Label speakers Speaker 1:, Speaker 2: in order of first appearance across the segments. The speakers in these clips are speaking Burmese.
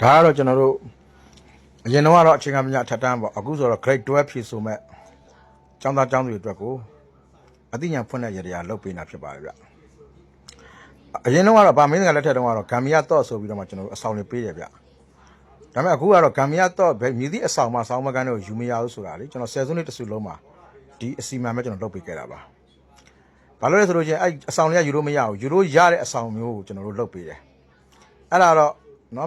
Speaker 1: ဒါကတော့ကျွန်တော်တို့အရင်တော့ကတော့အခြေခံပညာအထက်တန်းပေါ့အခုဆိုတော့ grade 12ဖြည့်ဆိုမဲ့ကျောင်းသားကျောင်းသူတွေအတွက်ကိုအသိဉာဏ်ဖွင့်တဲ့ရတရားလုပ်ပေးနေတာဖြစ်ပါတယ်ဗျအရင်တော့ကတော့ဗာမင်းကလက်ထက်တုန်းကတော့ဂမ်ဘီယာတော့ဆိုပြီးတော့မှကျွန်တော်တို့အဆောင်တွေပေးတယ်ဗျဒါပေမဲ့အခုကတော့ဂမ်ဘီယာတော့ဘယ်မြည်သည့်အဆောင်မှာစောင်းမကန်းတွေကိုယူမရဘူးဆိုတာလေကျွန်တော်ဆယ်စုနှစ်တစ်စုလုံးမှာဒီအစီအမံပဲကျွန်တော်လုပ်ပေးခဲ့တာပါဘာလို့လဲဆိုလို့ချင်းအဲ့အဆောင်တွေကယူလို့မရဘူးယူလို့ရတဲ့အဆောင်မျိုးကိုကျွန်တော်တို့လုပ်ပေးတယ်အဲ့ဒါတော့เนาะ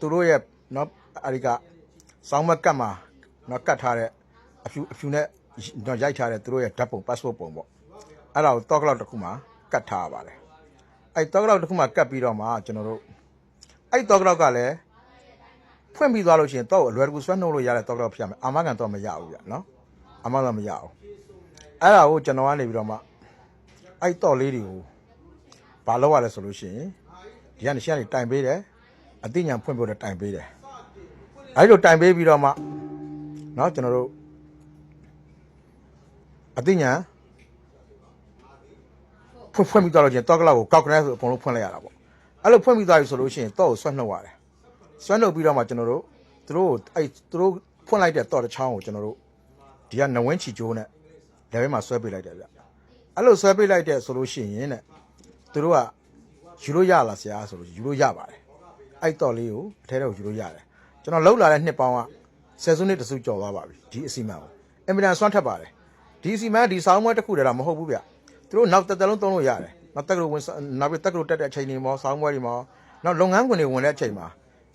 Speaker 1: သူတို့ရဲ့เนาะအရိကစောင်းမကတ်မှာเนาะကတ်ထားတဲ့အဖြူအဖြူနဲ့เนาะရိုက်ထားတဲ့သူတို့ရဲ့ဓာတ်ပုံ passport ပုံပေါ့အဲ့ဒါကိုတော့ကလောက်တစ်ခုမှာကတ်ထားရပါတယ်အဲ့တော့ကလောက်တစ်ခုမှာကတ်ပြီးတော့မှကျွန်တော်တို့အဲ့တော့ကလောက်ကလည်းဖွင့်ပြီးသွားလို့ရှိရင်တော့အလွယ်တကူဆွဲနှုတ်လို့ရတဲ့တော့ကလောက်ဖြစ်ရမယ်အာမခံတော့မရဘူးဗျเนาะအာမခံမရအောင်အဲ့ဒါကိုကျွန်တော်ကနေပြီးတော့မှအဲ့တော့လေးတွေကိုဘာလုပ်ရလဲဆိုလို့ရှိရင်ဒီကနေရှင်းနေတိုင်ပေးတယ် အသိဉာဏ်ဖွင့်ပြတဲ့တိုင်ပေးတယ်အဲဒီလိုတိုင်ပေးပြီးတော့မှเนาะကျွန်တော်တို့အသိဉာဏ်ဖွင့်ဖွင့်ပြီးတော့လို့ချင်းတော့ကလောက်ကိုကောက်ကလေးဆိုအကုန်လုံးဖွင့်လိုက်ရတာပေါ့အဲ့လိုဖွင့်ပြီးသွားပြီဆိုလို့ရှိရင်တော့ကိုဆွဲနှုတ်ရတယ်ဆွဲနှုတ်ပြီးတော့မှကျွန်တော်တို့သူတို့အဲ့သူတို့ဖွင့်လိုက်တဲ့တော့တစ်ချောင်းကိုကျွန်တော်တို့ဒီကနဝင်းချီကျိုးနဲ့လက်ဘက်မှာဆွဲပေးလိုက်တယ်ဗျအဲ့လိုဆွဲပေးလိုက်တဲ့ဆိုလို့ရှိရင်တဲ့သူတို့ကယူလို့ရလားဆရာဆိုလို့ယူလို့ရပါတယ် အဲ့တော့လေးကိုအထဲထဲကိုယူလို့ရတယ်ကျွန်တော်လှုပ်လာတဲ့နှစ်ပေါင်းကဆယ်စုနှစ်တစုကျော်သွားပါပြီဒီအစီအမံကိုအင်မတန်ဆွမ်းထက်ပါတယ်ဒီအစီအမံဒီဆောင်းမွဲတစ်ခုတည်းတော့မဟုတ်ဘူးဗျသူတို့နောက်တစ်သက်လုံးသုံးလို့ရတယ်နောက်တက်ကလို့ဝင်နောက်ပြီးတက်ကလို့တက်တဲ့အချိန်တွေမှာဆောင်းမွဲတွေမှာနောက်လုပ်ငန်းခွင်တွေဝင်တဲ့အချိန်မှာ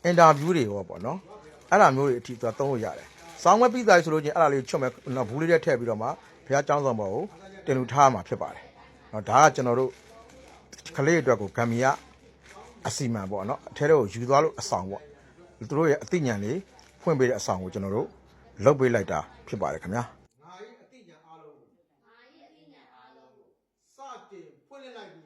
Speaker 1: အင်တာဗျူးတွေရောပေါ့နော်အဲ့ဒါမျိုးတွေအထိသူကသုံးလို့ရတယ်ဆောင်းမွဲပြီးသားဆိုလို့ချင်းအဲ့ဒါလေးကိုချွတ်မဲ့နော်ဘူးလေးတွေထည့်ပြီးတော့မှဘုရားကျောင်းဆောင်ပေါ်ကိုတင်လူထားမှာဖြစ်ပါတယ်နော်ဒါကကျွန်တော်တို့ကလေးအတွက်ကိုဂမ်မီယာ အစီမံပေါ့နော်အထဲတော့ယူသွားလို့အဆောင်ပေါ့သူတို့ရဲ့အသိဉာဏ်လေးဖွင့်ပေးတဲ့အဆောင်ကိုကျွန်တော်တို့လုပ်ပေးလိုက်တာဖြစ်ပါတယ်ခင်ဗျာ
Speaker 2: ငါ၏အတိညာအားလုံးကိုငါ၏အတိညာအားလုံးကိုစတင်ဖွင့်လှစ်လိုက်ပြီ